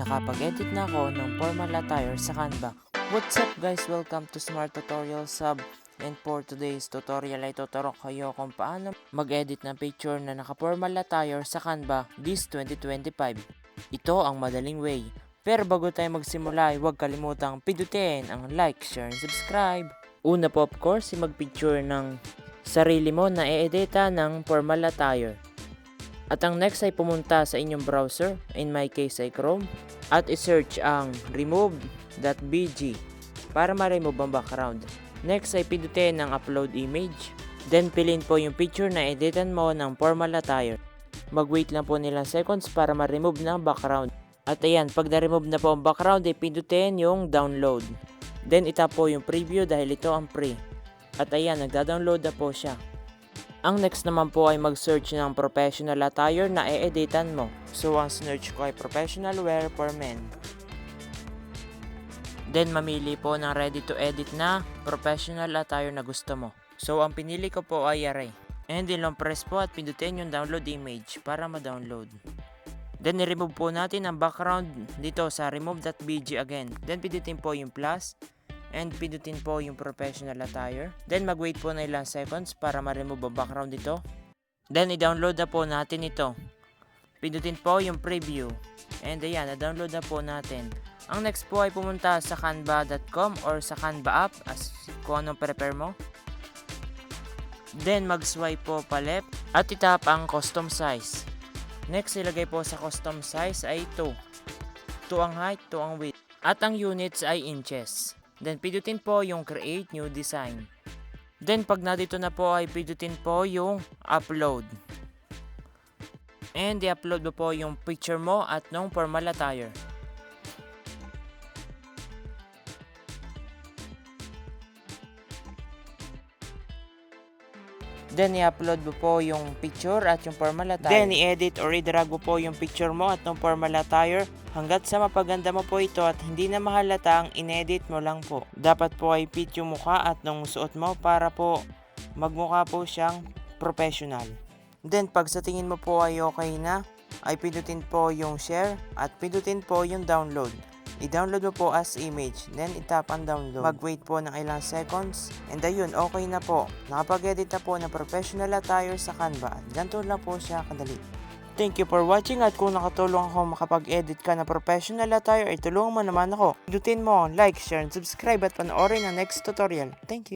nakapag-edit na ako ng formal attire sa Canva. What's up guys? Welcome to Smart Tutorial Sub. And for today's tutorial ay tuturo kayo kung paano mag-edit ng picture na naka-formal attire sa Canva this 2025. Ito ang madaling way. Pero bago tayo magsimula ay huwag kalimutang pindutin ang like, share, and subscribe. Una po of course, mag-picture ng sarili mo na e-edita ng formal attire. At ang next ay pumunta sa inyong browser, in my case ay Chrome, at i-search ang remove.bg para ma-remove ang background. Next ay pindutin ang upload image, then pilin po yung picture na editan mo ng formal attire. Mag-wait lang po nilang seconds para ma-remove ng background. At ayan, pag na-remove na po ang background ay pindutin yung download. Then itap po yung preview dahil ito ang free. At ayan, nagda-download na po siya. Ang next naman po ay mag-search ng professional attire na e-editan mo. So, ang search ko ay professional wear for men. Then, mamili po ng ready to edit na professional attire na gusto mo. So, ang pinili ko po ay array. And then, long press po at pindutin yung download image para ma-download. Then, i-remove po natin ang background dito sa remove.bg again. Then, pindutin po yung plus and pindutin po yung professional attire. Then mag-wait po na ilang seconds para ma-remove ang background dito. Then i-download na po natin ito. Pindutin po yung preview. And ayan, na-download na po natin. Ang next po ay pumunta sa canva.com or sa Canva app as kung anong prepare mo. Then mag-swipe po pa left at itap ang custom size. Next ilagay po sa custom size ay 2. 2 ang height, 2 ang width. At ang units ay inches. Then, pindutin po yung create new design. Then, pag nandito na po ay pindutin po yung upload. And, i-upload mo po yung picture mo at nung formal attire. Then, i-upload mo po yung picture at yung formal attire. Then, i-edit or i-drag mo po yung picture mo at yung formal attire hanggat sa mapaganda mo po ito at hindi na mahalata ang inedit mo lang po. Dapat po ay fit yung mukha at nung suot mo para po magmukha po siyang professional. Then, pag sa tingin mo po ay okay na, ay pindutin po yung share at pindutin po yung download. I-download mo po as image, then itap ang download. Mag-wait po ng ilang seconds, and ayun, okay na po. Nakapag-edit na po ng professional attire sa Canva ganito lang po siya kadali. Thank you for watching at kung nakatulong ako makapag-edit ka na professional attire ay tulungan mo naman ako. Pindutin mo like, share, and subscribe at panoorin ang next tutorial. Thank you!